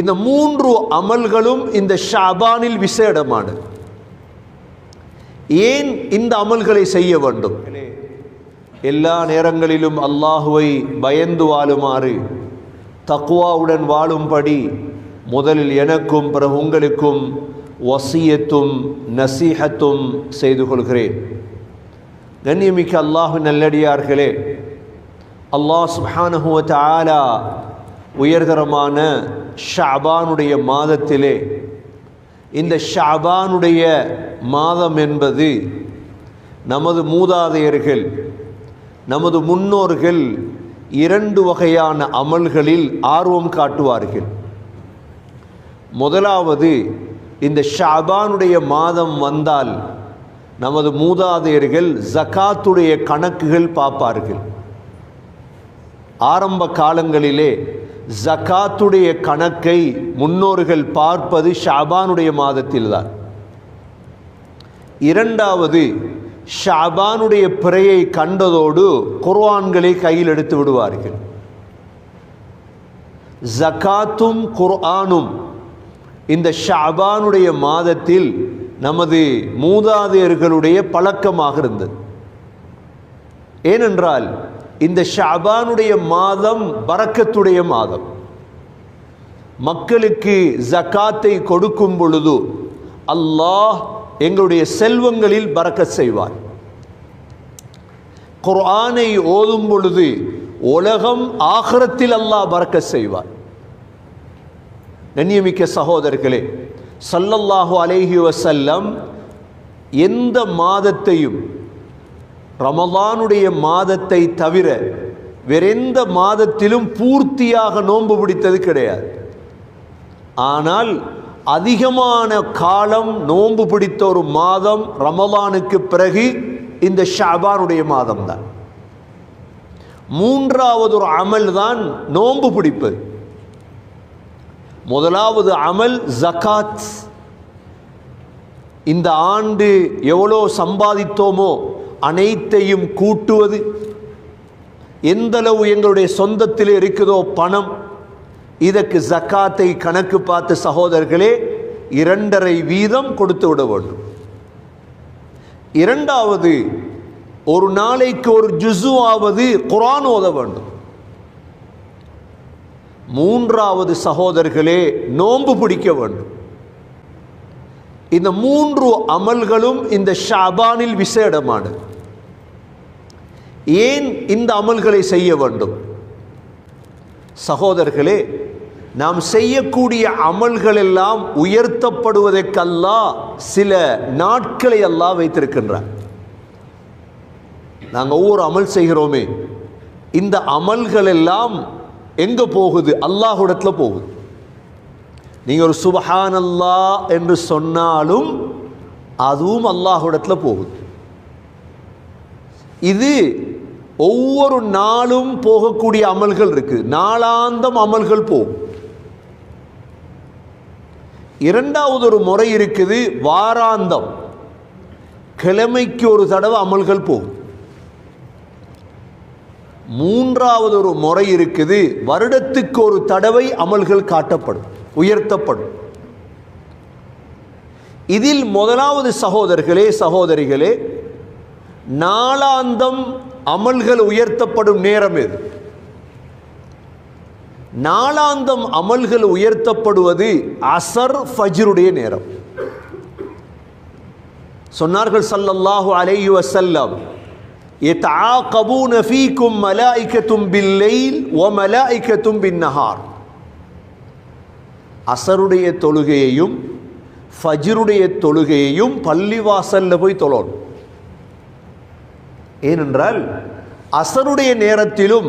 இந்த மூன்று அமல்களும் இந்த ஷாபானில் விசேடமானது. ஏன் இந்த அமல்களை செய்ய வேண்டும்? எல்லா நேரங்களிலும் அல்லாஹுவை பயந்து வாழுமாறு தக்குவாவுடன் வாழும்படி முதலில் எனக்கும் பிறகு உங்களுக்கும் வசியத்தும் நசீகத்தும் செய்து கொள்கிறேன். கண்ணியமிக்க அல்லாஹு நல்லடியார்களே அல்லாஹ் சுஹானுவத் ஆலா உயர்தரமான ஷாபானுடைய மாதத்திலே. இந்த ஷாபானுடைய மாதம் என்பது நமது மூதாதையர்கள் நமது முன்னோர்கள் இரண்டு வகையான அமல்களில் ஆர்வம் காட்டுவார்கள். முதலாவது இந்த ஷாபானுடைய மாதம் வந்தால் நமது மூதாதையர்கள் ஜகாத்துடைய கணக்குகள் பார்ப்பார்கள். ஆரம்ப காலங்களிலே ஜகாத்துடைய கணக்கை முன்னோர்கள் பார்ப்பது ஷாபானுடைய மாதத்தில்தான். இரண்டாவது ஷாபானுடைய பிறையை கண்டதோடு குர்ஆன்களை கையில் எடுத்து விடுவார்கள். ஜக்காத்தும் குர்ஆனும் இந்த ஷாபானுடைய மாதத்தில் நமது மூதாதையர்களுடைய பழக்கமாக இருந்தது. ஏனென்றால் இந்த ஷாபானுடைய மாதம் பறக்கத்துடைய மாதம். மக்களுக்கு ஜக்காத்தை கொடுக்கும் பொழுது அல்லாஹ் எங்களுடைய செல்வங்களில் பறக்க செய்வார். குர்ஆனை ஓதும் பொழுது உலகம் ஆகரத்தில் அல்லாஹ் பறக்க செய்வார். கண்ணியமிக்க சகோதரர்களே சல்லல்லாஹு அலேஹி வசல்லம் எந்த மாதத்தையும் ரமலானுடைய மாதத்தை தவிர வேறெந்த மாதத்திலும் பூர்த்தியாக நோன்பு பிடித்தது கிடையாது. ஆனால் அதிகமான காலம் நோன்பு பிடித்த ஒரு மாதம் ரமலானுக்கு பிறகு இந்த ஷாபானுடைய மாதம் தான் மூன்றாவது ஒரு அமல் தான் நோன்பு பிடிப்பது முதலாவது அமல் ஜக்காத். இந்த ஆண்டு எவ்வளோ சம்பாதித்தோமோ அனைத்தையும் கூட்டுவது. எந்தளவு எங்களுடைய சொந்தத்தில் இருக்குதோ பணம் இதற்கு ஜக்காத்தை கணக்கு பார்த்து சகோதரர்களே இரண்டரை வீதம் கொடுத்து விட வேண்டும். இரண்டாவது ஒரு நாளைக்கு ஒரு ஜுசுவாவது குரான் ஓத வேண்டும். மூன்றாவது சகோதரர்களே நோன்பு பிடிக்க வேண்டும். இந்த மூன்று அமல்களும் இந்த ஷாபானில் விசேடமானது. ஏன் இந்த அமல்களை செய்ய வேண்டும்? சகோதரர்களே நாம் செய்யக்கூடிய அமல்கள் எல்லாம் உயர்த்தப்படுவதற்கல்லா சில நாட்களை எல்லாம் வைத்திருக்கின்றார் நாங்கள் ஒவ்வொரு அமல் செய்கிறோமே இந்த அமல்கள் எல்லாம் எங்க போகுது? அல்லாஹுடத்தில் போகுது. நீங்கள் ஒரு சுபஹான் அல்லா என்று சொன்னாலும் அதுவும் அல்லாஹுடத்தில் போகுது. இது ஒவ்வொரு நாளும் போகக்கூடிய அமல்கள் இருக்கு. நாளாந்தம் அமல்கள் போகும். இரண்டாவது ஒரு முறை இருக்குது வாராந்தம். கிழமைக்கு ஒரு தடவை அமல்கள் போகும். மூன்றாவது ஒரு முறை இருக்குது வருடத்துக்கு ஒரு தடவை அமல்கள் காட்டப்படும் உயர்த்தப்படும். இதில் முதலாவது சகோதரர்களே சகோதரிகளே நாளாந்தம் அமல்கள் உயர்த்தப்படும் நேரம் எது நாளாந்தம் அமல்கள் உயர்த்தப்படுவது அசர் ஃபஜ்ருடைய நேரம் சொன்னார்கள் ஸல்லல்லாஹு அலைஹி வஸல்லம் يتعاقبون فيكم ملائكة بالليل وملائكة بالنهار அசருடைய தொழுகையையும் ஃபஜ்ருடைய தொழுகையையும் பள்ளிவாசல்ல போய் தொழணும் ஏனென்றால் அசருடைய நேரத்திலும்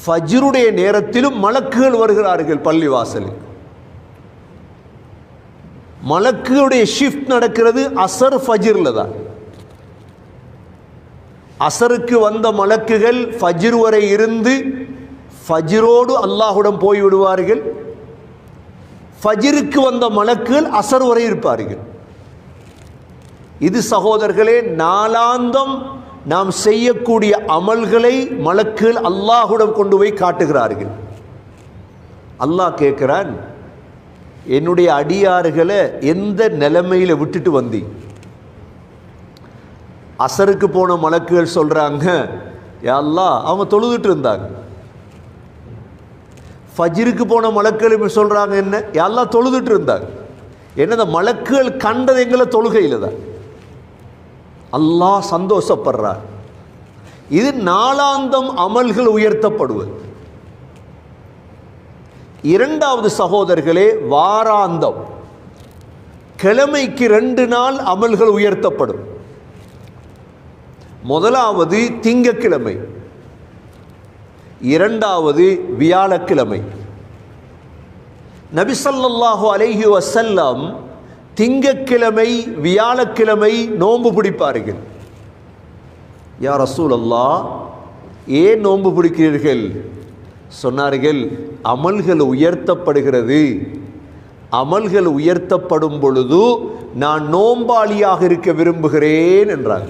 ஃபஜ்ருடைய நேரத்திலும் மலக்குகள் வருகிறார்கள் பள்ளிவாசலில். மலக்குடைய ஷிஃப்ட் நடக்கிறது அசர் ஃபஜிரில் தான். அசருக்கு வந்த மலக்குகள் ஃபஜிர் வரை இருந்து ஃபஜிரோடு அல்லாஹுடன் போய் விடுவார்கள் வந்த மலக்குகள் அசர் வரை இருப்பார்கள். இது சகோதரர்களே நாளாந்தம் நாம் செய்யக்கூடிய அமல்களை மலக்குகள் அல்லாஹுடன் கொண்டு போய் காட்டுகிறார்கள். அல்லாஹ் கேட்குறான் என்னுடைய அடியாறுகளை எந்த நிலைமையில் விட்டுட்டு வந்தி? அசருக்கு போன மலக்குகள் சொல்கிறாங்க அல்லாஹ் அவங்க தொழுதுட்டு இருந்தாங்க. ஃபஜிருக்கு போன மலக்குகள் இப்படி சொல்கிறாங்க என்ன? எல்லாம் தொழுதுட்டு இருந்தாங்க. என்ன இந்த மலக்குகள் கண்டது எங்களை தொழுகையில் தான் அல்லாஹ் சந்தோஷப்படுறார். இது நாளாந்தம் அமல்கள் உயர்த்தப்படுவது. இரண்டாவது சகோதரர்களே வாராந்தம். கிழமைக்கு ரெண்டு நாள் அமல்கள் உயர்த்தப்படும். முதலாவது திங்கக்கிழமை. இரண்டாவது வியாழக்கிழமை. நபிசல்லாஹு அலஹி வசல்லம் திங்கக்கிழமை வியாழக்கிழமை நோன்பு பிடிப்பார்கள். யார் ரசூல் அல்லா ஏன் நோன்பு பிடிக்கிறீர்கள்? சொன்னார்கள் அமல்கள் உயர்த்தப்படுகிறது. அமல்கள் உயர்த்தப்படும் பொழுது நான் நோம்பாளியாக இருக்க விரும்புகிறேன் என்றார்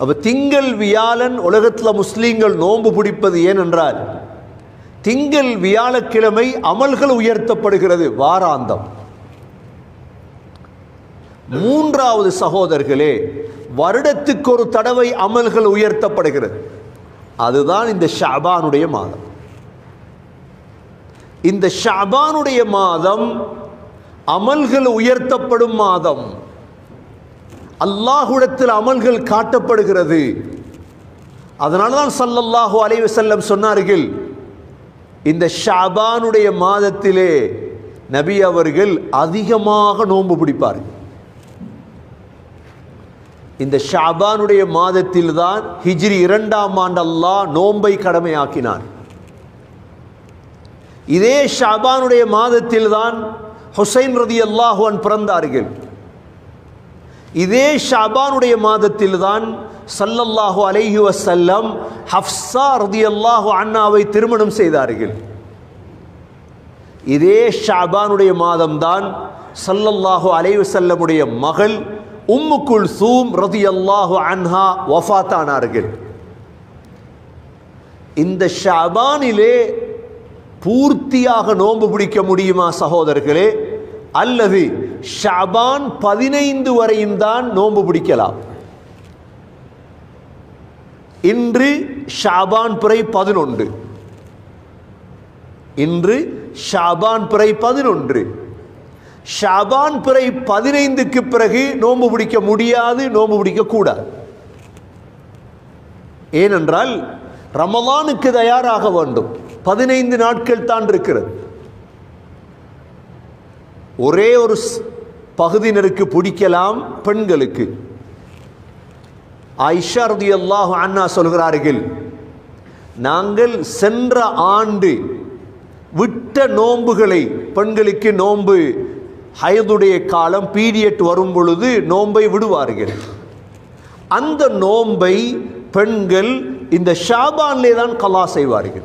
அப்போ திங்கள் வியாழன் உலகத்தில் முஸ்லீம்கள் நோன்பு பிடிப்பது ஏன் என்றால் திங்கள் வியாழக்கிழமை அமல்கள் உயர்த்தப்படுகிறது வாராந்தம். மூன்றாவது சகோதரர்களே வருடத்துக்கு ஒரு தடவை அமல்கள் உயர்த்தப்படுகிறது. அதுதான் இந்த ஷாபானுடைய மாதம். இந்த ஷாபானுடைய மாதம் அமல்கள் உயர்த்தப்படும் மாதம். அல்லாஹுடத்தில் அமல்கள் காட்டப்படுகிறது. அதனால தான் சல்லல்லாஹு அலைவு செல்லம் சொன்னார்கள் இந்த ஷாபானுடைய மாதத்திலே நபி அவர்கள் அதிகமாக நோன்பு பிடிப்பார்கள். இந்த ஷாபானுடைய மாதத்தில் தான் ஹிஜ்ரி இரண்டாம் ஆண்டு அல்லாஹ் நோன்பை கடமையாக்கினார் இதே ஷாபானுடைய மாதத்தில் தான் ஹுசைன் ரதி அல்லாஹுவன் பிறந்தார்கள். இதே ஷாபானுடைய மாதத்தில் தான் சல்லல்லாஹு அலைஹி வசல்லம் ஹப்சா ரதி அல்லாஹு அண்ணாவை திருமணம் செய்தார்கள். இதே ஷாபானுடைய மாதம்தான் சல்லல்லாஹு அலைஹி வசல்லமுடைய மகள் உம்முக்குள் சூம் ரதி அல்லாஹு அன்ஹா வஃபாத்தானார்கள். இந்த ஷாபானிலே பூர்த்தியாக நோன்பு பிடிக்க முடியுமா சகோதரர்களே? அல்லது ஷாபான் பதினைந்து வரையும் தான் நோன்பு பிடிக்கலாம்? இன்று ஷாபான் பிறை பதினொன்று. இன்று ஷாபான் பிறை பதினொன்று. ஷாபான் பிறை பதினைந்துக்கு பிறகு நோன்பு பிடிக்க முடியாது நோன்பு பிடிக்கக்கூடாது ஏனென்றால் ரமலானுக்கு தயாராக வேண்டும். பதினைந்து நாட்கள் தான் இருக்கிறது. ஒரே ஒரு பகுதியினருக்கு பிடிக்கலாம் பெண்களுக்கு. ஐஷா ரதி அல்லாஹு அண்ணா சொல்கிறார்கள் நாங்கள் சென்ற ஆண்டு விட்ட நோன்புகளை பெண்களுக்கு நோன்பு ஹயதுடைய காலம் பீரியட் வரும் பொழுது நோன்பை விடுவார்கள். அந்த நோன்பை பெண்கள் இந்த ஷாபான்லே தான் கலா செய்வார்கள்.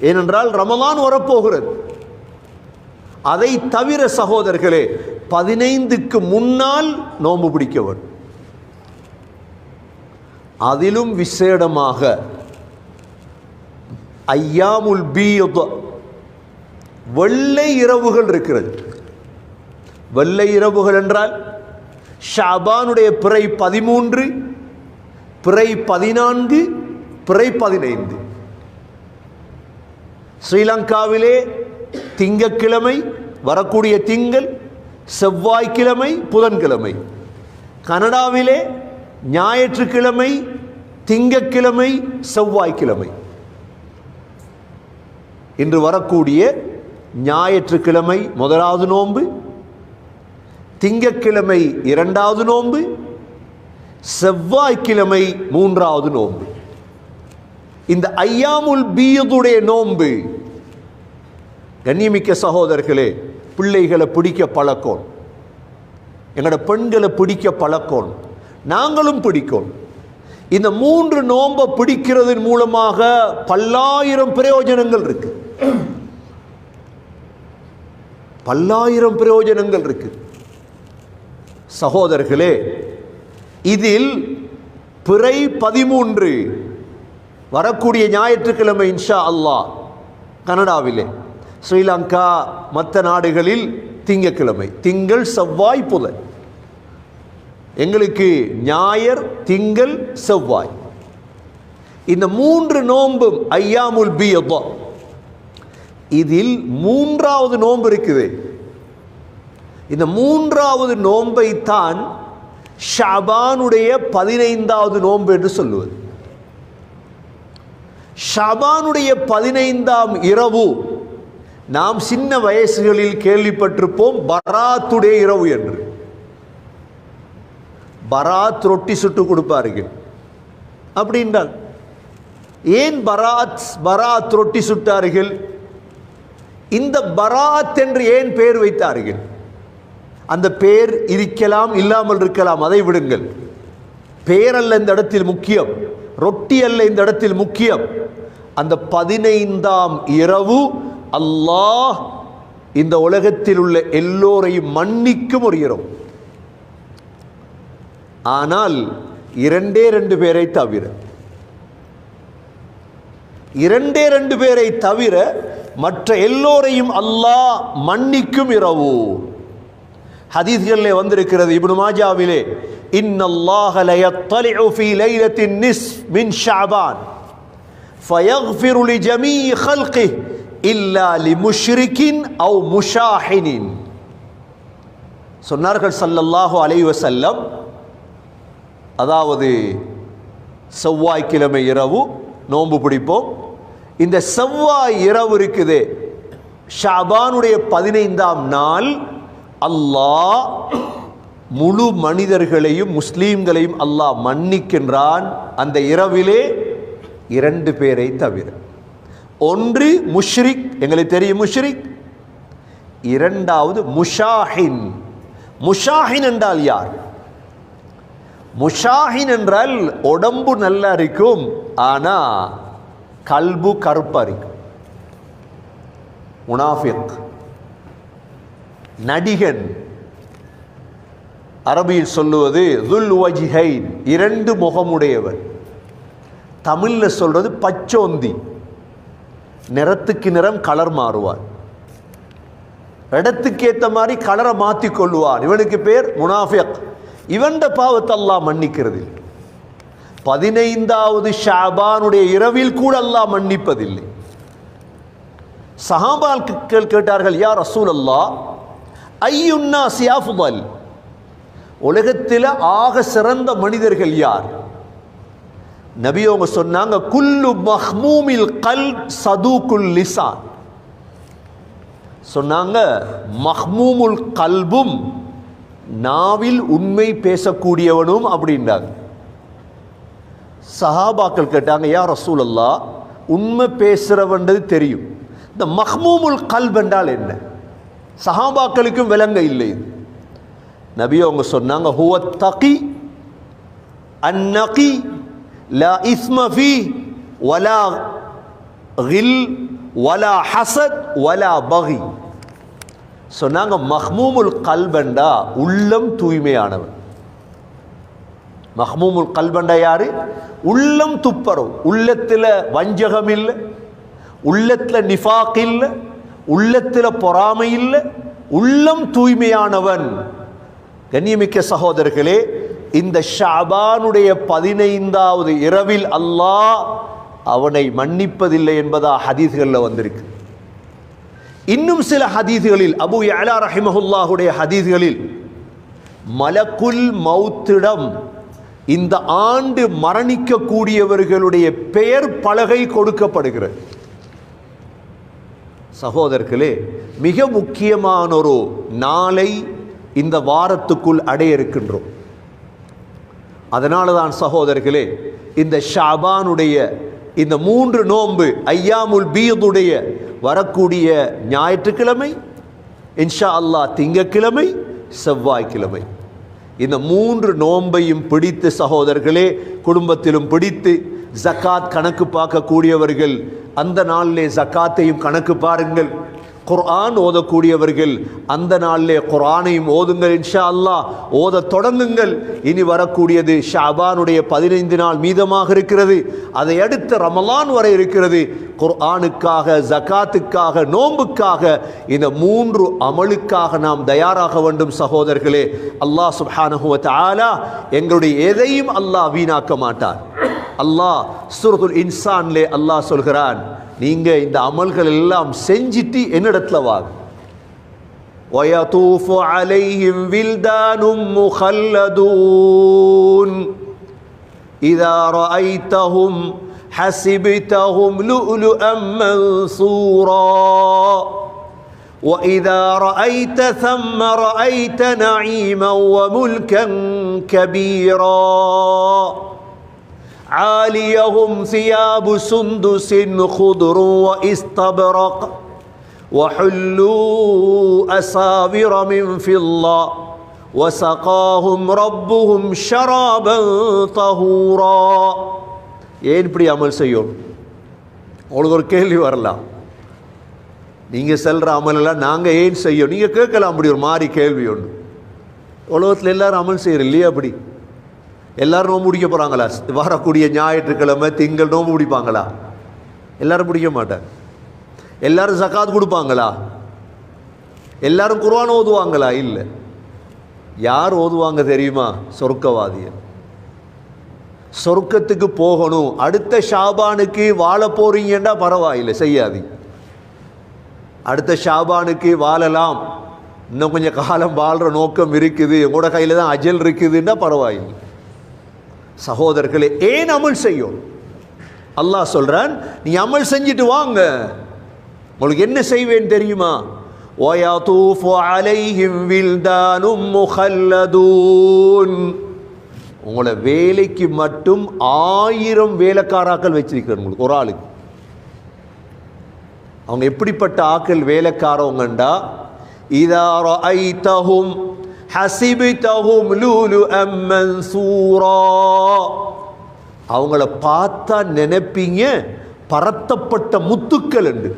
ஏனென்றால் ரமதான் வரப்போகிறது. அதை தவிர சகோதரர்களே பதினைந்துக்கு முன்னால் நோன்பு பிடிக்க வேண்டும். அதிலும் விசேடமாக ஐயாமுல் பீயத் வெள்ளை இரவுகள் இருக்கிறது. வெள்ளை இரவுகள் என்றால் ஷாபானுடைய பிறை பதிமூன்று பிறை பதினான்கு பிறை பதினைந்து. ஸ்ரீலங்காவிலே திங்கக்கிழமை வரக்கூடிய திங்கள் செவ்வாய்க்கிழமை புதன்கிழமை. கனடாவிலே ஞாயிற்றுக்கிழமை திங்கக்கிழமை செவ்வாய்க்கிழமை. இன்று வரக்கூடிய ஞாயிற்றுக்கிழமை முதலாவது நோன்பு திங்கக்கிழமை இரண்டாவது நோன்பு செவ்வாய்க்கிழமை மூன்றாவது நோன்பு. இந்த ஐயாமுல் பீயதுடைய நோன்பு கண்ணியமிக்க சகோதரர்களே பிள்ளைகளை பிடிக்க பழக்கம். எங்களோட பெண்களை பிடிக்க பழக்கம். நாங்களும் பிடிக்கும். இந்த மூன்று நோன்பை பிடிக்கிறதன் மூலமாக பல்லாயிரம் பிரயோஜனங்கள் இருக்கு. பல்லாயிரம் பிரயோஜனங்கள் இருக்குது சகோதரர்களே இதில் பிறை பதிமூன்று வரக்கூடிய ஞாயிற்றுக்கிழமை இன்ஷா அல்லாஹ் கனடாவிலே. ஸ்ரீலங்கா மற்ற நாடுகளில் திங்கக்கிழமை. திங்கள் செவ்வாய் புதன். எங்களுக்கு ஞாயர் திங்கள் செவ்வாய். இந்த மூன்று நோன்பும் ஐயாமுல் பி இதில் மூன்றாவது நோன்பு இருக்குது. இந்த மூன்றாவது நோன்பை தான் பதினைந்தாவது நோன்பு என்று சொல்லுவது. ஷபானுடைய பதினைந்தாம் இரவு நாம் சின்ன வயசுகளில் கேள்விப்பட்டிருப்போம் பராத்துடைய இரவு என்று. பராத் ரொட்டி சுட்டு கொடுப்பார்கள். அப்படின்றால் ஏன் பராத் பராத் ரொட்டி சுட்டார்கள்? இந்த பராத் என்று ஏன் பெயர் வைத்தார்கள்? அந்த பேர் இருக்கலாம் இல்லாமல் இருக்கலாம் அதை விடுங்கள். பேர் அல்ல இந்த இடத்தில் முக்கியம் ரொட்டி அல்ல இந்த இடத்தில் முக்கியம். அந்த பதினைந்தாம் இரவு அல்லாஹ் இந்த உலகத்தில் உள்ள எல்லோரையும் மன்னிக்கும் ஒரு இரவு. ஆனால் இரண்டே ரெண்டு பேரை தவிர இரண்டே ரெண்டு பேரை தவிர மற்ற எல்லோரையும் அல்லாஹ் மன்னிக்கும் இரவு. ஹதீஸ்களில் வந்திருக்கிறது இப்னு மாஜாவிலே இன்னல்லாஹ லயத்தலிஉ ஃபீ லைலத்தின் நிஸ் மின் ஷஅபான் ஃபயக்ஃபிரு லிஜமீ ஹல்கி இல்லா லி லிமுஷ்ரிகின் அவு முஷாஹினின். சொன்னார்கள் சல்லல்லாஹு அலை வசல்லம் அதாவது செவ்வாய்க்கிழமை இரவு நோன்பு பிடிப்போம். இந்த செவ்வாய் இரவு இருக்குது ஷாபானுடைய பதினைந்தாம் நாள் அல்லாஹ் முழு மனிதர்களையும் முஸ்லீம்களையும் அல்லாஹ் மன்னிக்கின்றான். அந்த இரவிலே இரண்டு பேரை தவிர. ஒன்று முஷ்ரிக் எங்களுக்கு தெரியும் முஷ்ரிக். இரண்டாவது முஷாஹின். முஷாஹின் என்றால் யார்? முஷாஹின் என்றால் உடம்பு நல்லா இருக்கும் ஆனால் கல்பு கருப்பாக இருக்கும். முனாஃபிக். நடிகன். அரபியில் சொல்லுவது துல் வஜிஹைன் இரண்டு முகமுடையவர். தமிழில் சொல்கிறது பச்சோந்தி. நிறத்துக்கு நிறம் கலர் மாறுவார். இடத்துக்கு ஏற்ற மாதிரி கலரை மாற்றி கொள்ளுவார் இவனுக்கு பேர் முனாஃபிக். இவண்ட பாவத்தை அல்லாஹ் மன்னிக்கிறது பதினைந்தாவது ஷாபானுடைய இரவில் கூட அல்லாஹ் மன்னிப்பதில்லை. சஹாபால் கேட்டார்கள் யா ரசூல் அல்லாஹ் ஐயுன்னா சியாஃபுதல் உலகத்தில் ஆக சிறந்த மனிதர்கள் யார்? நபி அவங்க சொன்னாங்க குல்லு மஹ்மூமில் கல் சதுகுல் லிசான். சொன்னாங்க மஹ்மூமுல் கல்பும் நாவில் உண்மை பேசக்கூடியவனும் அப்படின்றாங்க. சஹாபாக்கள் கேட்டாங்க யார் ரசூல் அல்லா உண்மை பேசுறவன்றது தெரியும். இந்த மஹ்மூமுல் கல்ப் என்றால் என்ன? சஹாபாக்களுக்கும் விளங்க இல்லை இது நபி அவங்க சொன்னாங்க ஹுவ தகி அந்நகி லா இஸ்ம ஃபீ வலா கில் வலா ஹசத் வலா பகி சொன்னாங்க மஹ்மூமுல் கல்பண்டா உள்ளம் தூய்மையானவன் மஹ்மூமுல் கல்பண்டா யாரு உள்ளம் துப்பரும் உள்ளத்தில் வஞ்சகம் இல்லை உள்ளத்தில் நிஃபாக் இல்லை உள்ளத்தில் பொறாமை இல்லை உள்ளம் தூய்மையானவன். கண்ணியமிக்க சகோதரர்களே இந்த ஷாபானுடைய பதினைந்தாவது இரவில் அல்லாஹ் அவனை மன்னிப்பதில்லை என்பதா ஹதீஸ்களில் வந்திருக்கு. இன்னும் சில ஹதீஸ்களில் அபு யலா ரஹிமஹுல்லாஹுடைய ஹதீஸ்களில் மலக்குல் மௌத்திடம் இந்த ஆண்டு மரணிக்கக்கூடியவர்களுடைய பெயர் பலகை கொடுக்கப்படுகிறது. சகோதரர்களே மிக முக்கியமானொரு நாளை இந்த வாரத்துக்குள் அடைய இருக்கின்றோம் அதனால தான் சகோதரர்களே இந்த ஷாபானுடைய இந்த மூன்று நோன்பு ஐயாமுல் பீதுடைய வரக்கூடிய ஞாயிற்றுக்கிழமை இன்ஷா அல்லாஹ் திங்கக்கிழமை செவ்வாய்க்கிழமை. இந்த மூன்று நோன்பையும் பிடித்து சகோதரர்களே குடும்பத்திலும் பிடித்து ஜக்காத் கணக்கு பார்க்கக்கூடியவர்கள் அந்த நாளிலே ஜக்காத்தையும் கணக்கு பாருங்கள். குர்ஆன் ஓதக்கூடியவர்கள் அந்த நாளிலே குர்ஆனையும் ஓதுங்கள் இன்ஷா அல்லாஹ் ஓத தொடங்குங்கள். இனி வரக்கூடியது ஷாபானுடைய பதினைந்து நாள் மீதமாக இருக்கிறது. அதை அடுத்த ரமலான் வரை இருக்கிறது. குர்ஆனுக்காக ஜக்காத்துக்காக நோன்புக்காக இந்த மூன்று அமலுக்காக நாம் தயாராக வேண்டும் சகோதரர்களே. அல்லாஹ் சுப்ஹானஹு ஆலா எங்களுடைய எதையும் அல்லாஹ் வீணாக்க மாட்டார் அல்லாஹ் சூரத்துல் இன்சான்லே அல்லாஹ் சொல்கிறான் நீங்க இந்த அமல்கள் எல்லாம் செஞ்சிட்டு என்னிடத்துல வாங்க ويطوف عليهم ولدان مخلدون إذا رأيتهم حسبتهم لؤلؤا منصورا وإذا رأيت ثم رأيت نعيما وملكا كبيرا عاليهم ثياب سندس خضر واستبرق وحلوا أساور من فضة وسقاهم ربهم شرابا طهورا ஏன் இப்படி அமல் செய்யும் உங்களுக்கு ஒரு கேள்வி வரலாம் நீங்கள் செல்கிற அமலெல்லாம் நாங்கள் ஏன் செய்யும் நீங்கள் கேட்கலாம் அப்படி ஒரு மாறி கேள்வி ஒன்று உலகத்தில் எல்லாரும் அமல் செய்கிறோம் இல்லையா அப்படி எல்லாரும் நோம்பு பிடிக்க போகிறாங்களா வரக்கூடிய ஞாயிற்றுக்கிழமை திங்கள் நோம்பு பிடிப்பாங்களா எல்லாரும் பிடிக்க மாட்டாங்க எல்லாரும் சக்காத் கொடுப்பாங்களா? எல்லாரும் குர்வான் ஓதுவாங்களா? இல்லை. யார் ஓதுவாங்க தெரியுமா? சொர்க்கவாதியர் சொர்க்கத்துக்கு போகணும். அடுத்த ஷாபானுக்கு வாழ போறீங்கன்னா பரவாயில்லை செய்யாது. அடுத்த ஷாபானுக்கு வாழலாம். இன்னும் கொஞ்சம் காலம் வாழ்கிற நோக்கம் இருக்குது. உங்களோட கையில் தான் அஜல் இருக்குதுன்னா பரவாயில்லை. சகோதரர்களே ஏன் அமல் செய்யும் அல்லாஹ் சொல்றான் நீ அமல் செஞ்சுட்டு வாங்க உங்களுக்கு என்ன செய்வேன் தெரியுமா وَيَطُوفُ عَلَيْهِمْ وِلْدَانٌ مُخَلَّدُونَ உங்களை வேலைக்கு மட்டும் ஆயிரம் வேலைக்காராக்கள் வச்சிருக்கிறேன் உங்களுக்கு ஒரு ஆளுக்கு அவங்க எப்படிப்பட்ட ஆக்கள் வேலைக்காரவங்கண்டா இதா ரஐதஹும் ஹசிபித்தகும் லூலு மன்சூரா அவங்கள பார்த்தா நினைப்பீங்க பரத்தப்பட்ட முத்துக்கள் உண்டு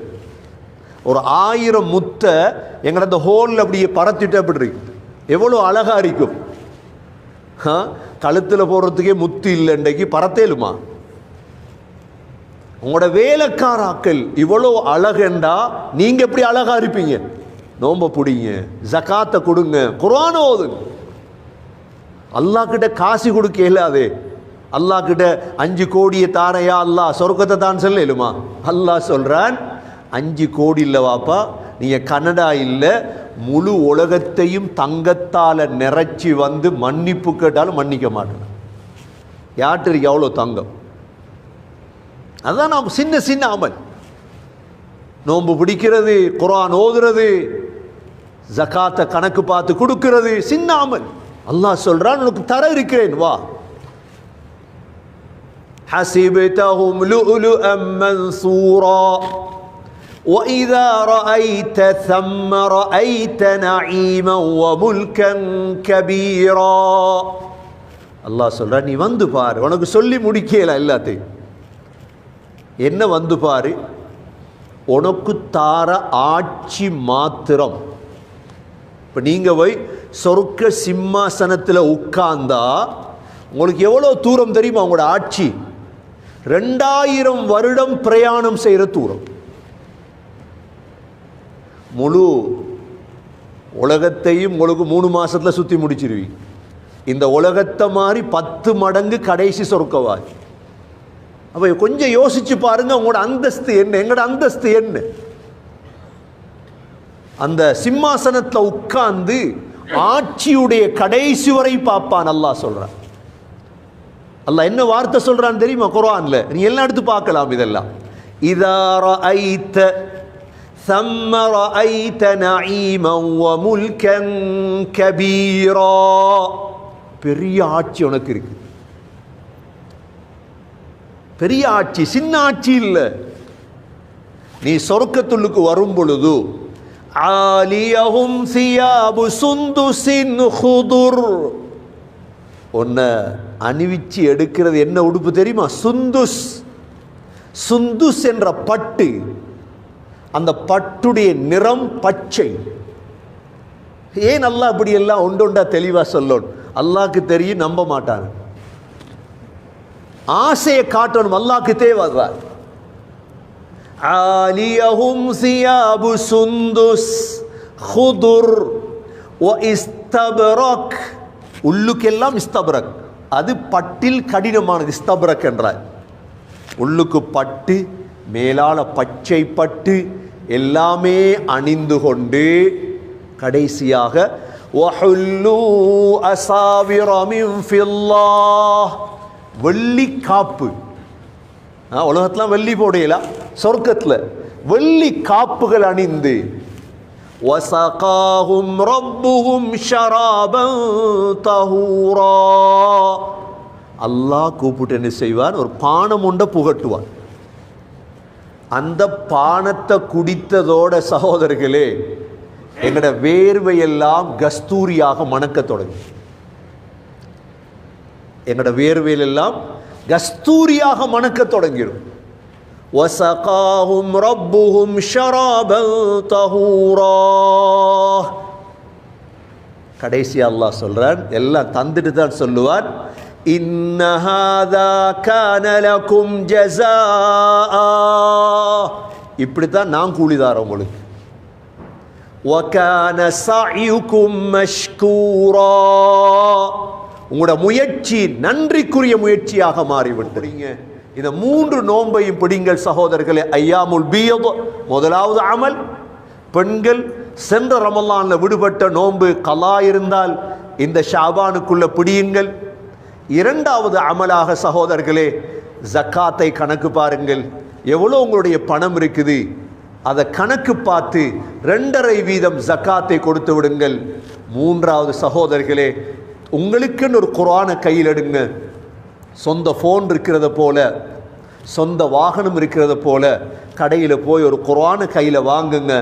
ஒரு ஆயிரம் முத்தை எங்களை அந்த ஹோலில் அப்படியே பறத்திட்டு அப்படி இருக்கு? எவ்வளோ அழகாக இருக்கும். கழுத்தில் போடுறதுக்கே முத்து இல்லை இன்றைக்கு பறத்தேலுமா உங்களோட வேலைக்காராக்கள் இவ்வளோ அழகண்டா நீங்கள் எப்படி அழகா இருப்பீங்க? நோம்ப பிடிங்க ஜகாத்தை கொடுங்க குரான ஓதுங்க. அல்லாஹ் கிட்ட காசு கொடுக்க அது அல்லாஹ் கிட்ட அஞ்சு கோடியை தாரையா அல்லாஹ் சொர்க்கத்தை தான் சொல்லலுமா அல்லாஹ் சொல்றான் அஞ்சு கோடி இல்லை வாப்பா நீங்கள் கனடா இல்லை முழு உலகத்தையும் தங்கத்தால் நிறச்சி வந்து மன்னிப்பு கேட்டாலும் மன்னிக்க மாட்டேன். யாட்டிற்கு எவ்வளோ தங்கம்? அதான் நாம் சின்ன சின்ன அமல். நோன்பு பிடிக்கிறது குரான் ஓதுறது ஜகாத்தை கணக்கு பார்த்து கொடுக்கிறது சின்ன அமல் அல்லாஹ் சொல்றான் உனக்கு தர இருக்கிறேன் வா حسبتهم لؤلؤا منثورا وإذا رأيت ثم رأيت نعيما وملكا كبيرا அல்லாஹ் சொல்றான் நீ வந்து பாரு உனக்கு சொல்லி முடிக்கல எல்லாத்தையும் என்ன வந்து பாரு உனக்கு தார ஆட்சி மாத்திரம் இப்போ நீங்கள் போய் சொர்க்க சிம்மாசனத்தில் உட்கார்ந்தா உங்களுக்கு எவ்வளோ தூரம் தெரியுமா உங்களோட ஆட்சி? ரெண்டாயிரம் வருடம் பிரயாணம் செய்கிற தூரம். முழு உலகத்தையும் உங்களுக்கு மூணு மாசத்துல சுற்றி முடிச்சிருவீங்க. இந்த உலகத்தை மாதிரி பத்து மடங்கு கடைசி சொர்க்கவாதி அப்போ கொஞ்சம் யோசிச்சு பாருங்க உங்களோட அந்தஸ்து என்ன? எங்களோட அந்தஸ்து என்ன? அந்த சிம்மாசனத்தில் உட்கார்ந்து ஆட்சியுடைய கடைசி வரை பார்ப்பான் அல்லாஹ் சொல்றான் அல்லாஹ் என்ன வார்த்தை சொல்றான் தெரியுமா குர்ஆன்ல நீ எல்லாம் எடுத்து பார்க்கலாம் இதெல்லாம் இதா ரஐத்த ثم رأيت نعيما وملكا كبيرا பெரிய ஆட்சி உனக்கு இருக்கு பெரிய ஆட்சி சின்ன ஆட்சி இல்லை நீ சொர்க்கத்துள்ளுக்கு வரும் பொழுது ஆலியஹும் சியாபு சுந்துசின் ஹுதுர். ஒன்றை அணிவிச்சு எடுக்கிறது என்ன உடுப்பு தெரியுமா? சுந்துஸ். சுந்துஸ் என்ற பட்டு அந்த பட்டுடைய நிறம் பச்சை. ஏன் அல்லாஹ் இப்படி எல்லாம் ஒன்று ஒன்றா சொல்லணும்? அல்லாஹ்க்கு தெரியும் நம்ப மாட்டாங்க ஆசையை காட்டணும் அல்லாஹ்க்கு தேவை. عاليهم ثياب سندس خضر واستبرق உள்ளுக்கெல்லாம் இஸ்தபரக் அது பட்டில் கடினமானது இஸ்தபரக் என்றார் உள்ளுக்கு பட்டு மேலால பச்சை பட்டு எல்லாமே அணிந்து கொண்டு கடைசியாக وَحُلُّوا أَسَاوِرَ مِنْ فِضَّةٍ வெள்ளி காப்பு ஆ, உலகத்துல வெள்ளி போடையில சொர்க்கத்தில் வெள்ளி காப்புகள் அணிந்து வசகாகும் ரப்புகும் ஷராபம் தஹூரா. அல்லாஹ் கூப்பிட்டு என்ன செய்வார் ஒரு பானம் உண்ட புகட்டுவார் அந்த பானத்தை குடித்ததோட சகோதரர்களே எங்களோட வேர்வையெல்லாம் கஸ்தூரியாக மணக்க தொடங்கி எங்களோட வேர்வையிலெல்லாம் கஸ்தூரியாக மணக்க தொடங்கிடும் وَسَقَاهُمْ رَبُّهُمْ شَرَابًا طَهُورًا கடைசி அல்லாஹ் சொல்றான் எல்லாம் தந்துட்டு தான் சொல்லுவான் இன்ன ஹாதா கான லகும் ஜஸாஆ இப்படித்தான் நான் கூலிதாரன் உங்களுக்கு وَكَانَ سَعْيُكُمْ مَشْكُورًا உங்களோட முயற்சி நன்றிக்குரிய முயற்சியாக மாறிவிட்டுறீங்க இந்த மூன்று நோன்பையும் பிடிங்கள் சகோதரர்களே. ஐயாமுல் பியதோ முதலாவது அமல். பெண்கள் சென்ற ரமலானில் விடுபட்ட நோன்பு கலா இருந்தால் இந்த ஷாபானுக்குள்ள பிடியுங்கள். இரண்டாவது அமலாக சகோதரர்களே ஜக்காத்தை கணக்கு பாருங்கள். எவ்வளோ உங்களுடைய பணம் இருக்குது? அதை கணக்கு பார்த்து ரெண்டரை வீதம் ஜக்காத்தை கொடுத்து விடுங்கள். மூன்றாவது சகோதரர்களே உங்களுக்குன்னு ஒரு குரானை கையில் எடுங்க. சொந்த ஃபோன் இருக்கிறத போல சொந்த வாகனம் இருக்கிறத போல கடையில் போய் ஒரு குரானு கையில் வாங்குங்க.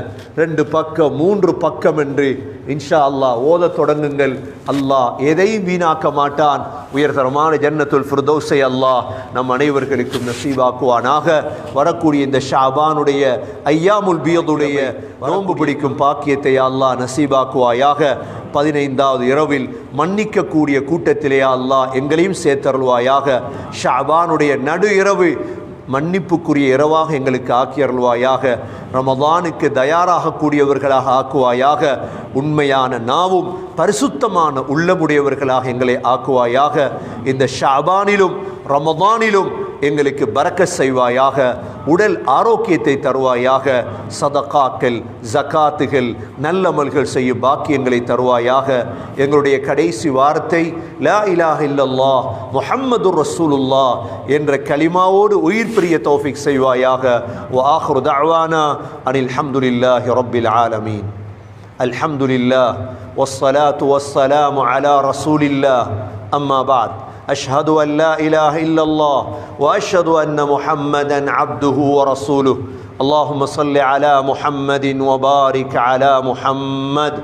ரெண்டு பக்கம் மூன்று பக்கம் என்று இன்ஷா அல்லாஹ் ஓதத் தொடங்குங்கள். அல்லாஹ் எதையும் வீணாக்க மாட்டான். உயர்தரமான ஜன்னத்துல் ஃபிர்தோசை அல்லாஹ் நம் அனைவர்களுக்கும் நசீவாக்குவானாக. வரக்கூடிய இந்த ஷாபானுடைய ஐயாமுல் பியதுடைய நோன்பு பிடிக்கும் பாக்கியத்தை அல்லாஹ் நசீபாக்குவாயாக பதினைந்தாவது இரவில் மன்னிக்கக்கூடிய கூட்டத்திலே அல்லாஹ் எங்களையும் சேர்த்தருள்வாயாக. ஷாபானுடைய நடு இரவு மன்னிப்புக்குரிய இரவாக எங்களுக்கு ஆக்கி அருள்வாயாக. ரமதானுக்கு தயாராகக்கூடியவர்களாக ஆக்குவாயாக. உண்மையான நாவும் பரிசுத்தமான உள்ளமுடையவர்களாக எங்களை ஆக்குவாயாக. இந்த ஷாபானிலும் ரமதானிலும் எங்களுக்கு பறக்க செய்வாயாக. உடல் ஆரோக்கியத்தை தருவாயாக சதகாக்கள் ஜகாத்துகள் நல்லமல்கள் செய்யும் பாக்கியங்களை தருவாயாக எங்களுடைய கடைசி வார்த்தை லா இலாஹ இல்லல்லாஹ் முஹம்மது ரசூலுல்லா என்ற கலிமாவோடு உயிர் பிரிய தௌஃபிக் செய்வாயாக வ ஆஹ்ரு தஅவானா அனில் ஹம்துலில்லாஹி ரப்பில் ஆலமீன் الحمد لله والصلاة والسلام على رسول الله أما بعد أشهد أن لا إله إلا الله وأشهد أن محمدا عبده ورسوله. اللهم صل على محمد وبارك على محمد